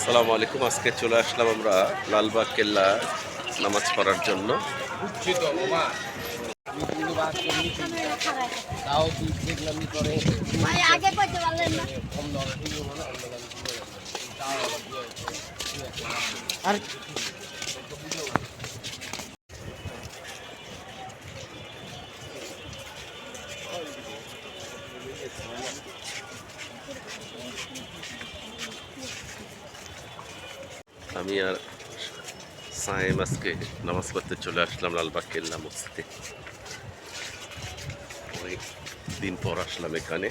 আসসালামু আলাইকুম। আজকে চলে আসলাম আমরা লালবাগ কেল্লা নামাজ পড়ার জন্য। আমি আর সায়েম আজকে নামাজ পড়তে চলে আসলাম লালবাগ কেল্লা মসজিদে। অনেক দিন পর আসলাম এখানে।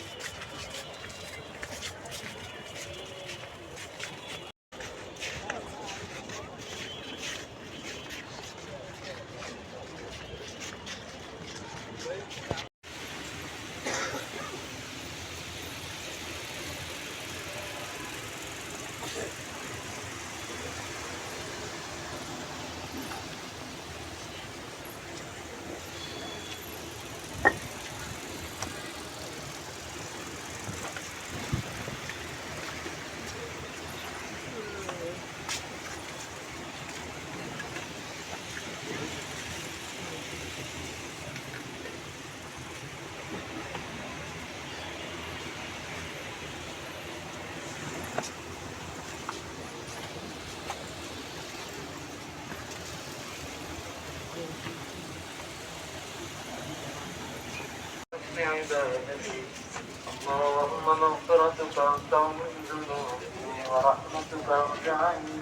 اللهم مغفرتك أنت من ذنوبي ورحمتك ارجعني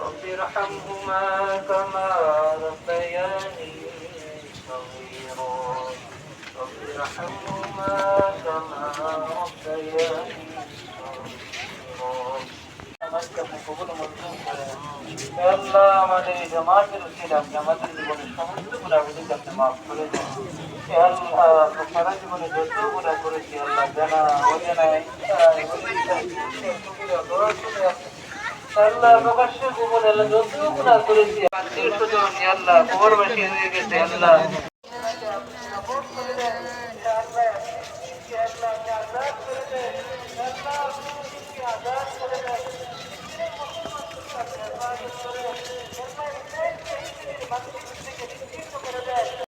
رب ارحمهما كما ربياني صغيرا رب ارحمهما كما ربياني আল্লাহ আমাদের এই জামাতের উচিত আপনি আমাদের জীবনের সমস্ত গুণাগুলি আপনি মাফ করে দেন আল্লাহ, সারা জীবনে যত গুণা করেছি, আল্লাহ জানা অজানায় আল্লাহ প্রকাশ্যে গোপন আল্লাহ যত গুণা করেছি, আত্মীয় স্বজন আল্লাহ, খবরবাসী হয়ে গেছে, আল্লাহ। Thank you.